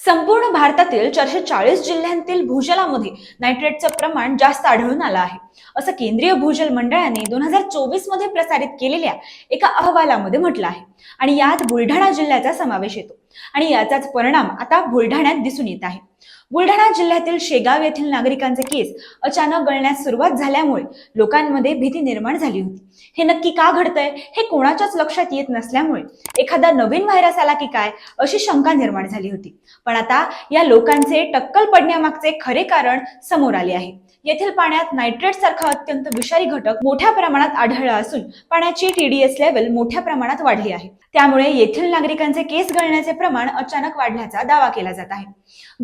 संपूर्ण भारतातील चारशे चाळीस जिल्ह्यांतील भूजलामध्ये नायट्रेटचं प्रमाण जास्त आढळून आलं आहे. असं केंद्रीय भूजल मंडळाने दोन हजार चोवीसमध्ये प्रसारित केलेल्या एका अहवालामध्ये म्हटलं आहे. आणि यात बुलढाणा जिल्ह्याचा समावेश येतो. आणि याचाच परिणाम आता बुलढाण्यात दिसून येत आहे. बुलढाणा जिल्ह्यातील शेगाव येथील नागरिकांचे केस अचानक गळण्यास सुरुवात झाल्यामुळे लोकांमध्ये भीती निर्माण झाली होती. हे नक्की का घडतंय? हे कोणाच्याच लक्षात येत नसल्यामुळे एखादा नवीन व्हायरस आला की काय? अशी शंका निर्माण झाली होती. पण आता या लोकांचे टक्कल पडण्यामागचे खरे कारण समोर आले आहे. येथील पाण्यात नायट्रेट सारखा अत्यंत विषारी घटक मोठ्या प्रमाणात आढळला असून पाण्याची टीडीएस लेवल मोठ्या प्रमाणात वाढली आहे. त्यामुळे येथील नागरिकांचे केस गळण्याचे प्रमाण अचानक वाढल्याचा दावा केला जात आहे.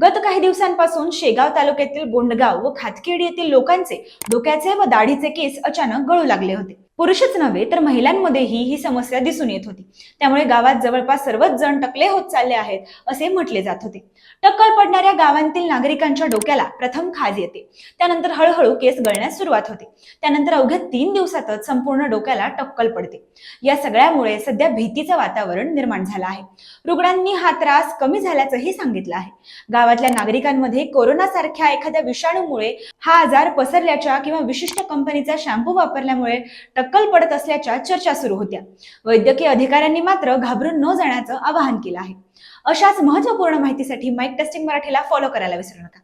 गत काही दिवसांपासून शेगाव तालुक्यातील बोंडगाव व खातखेड येथील लोकांचे डोक्याचे व दाढीचे केस अचानक गळू लागले होते. पुरुषच नव्हे तर महिलांमध्येही ही समस्या दिसून येत होती. त्यामुळे गावात जवळपास सर्वच जण टकले होत चालले आहेत असे म्हटले जात होते. टक्कल पडणाऱ्या गावांतील नागरिकांच्या डोक्याला प्रथम खाज येते. त्यानंतर हळूहळू केस गळण्यास सुरुवात होते. त्यानंतर अवघ्या तीन दिवसातच संपूर्ण डोक्याला टक्कल पडते. या सगळ्यामुळे सध्या भीतीचं वातावरण निर्माण झालं आहे. रुग्णांनी हा त्रास कमी झाल्याचंही सांगितलं आहे. गावातल्या नागरिकांमध्ये कोरोना सारख्या एखाद्या विषाणूमुळे हा आजार पसरल्याच्या किंवा विशिष्ट कंपनीचा शॅम्पू वापरल्यामुळे टक्कल पडत असल्याच्या चर्चा सुरू होत्या. वैद्यकीय अधिकाऱ्यांनी मात्र घाबरून न जाण्याचं आवाहन केलं आहे. अशाच महत्त्वपूर्ण माहितीसाठी माईक टेस्टिंग मराठीला फॉलो करायला विसरू नका.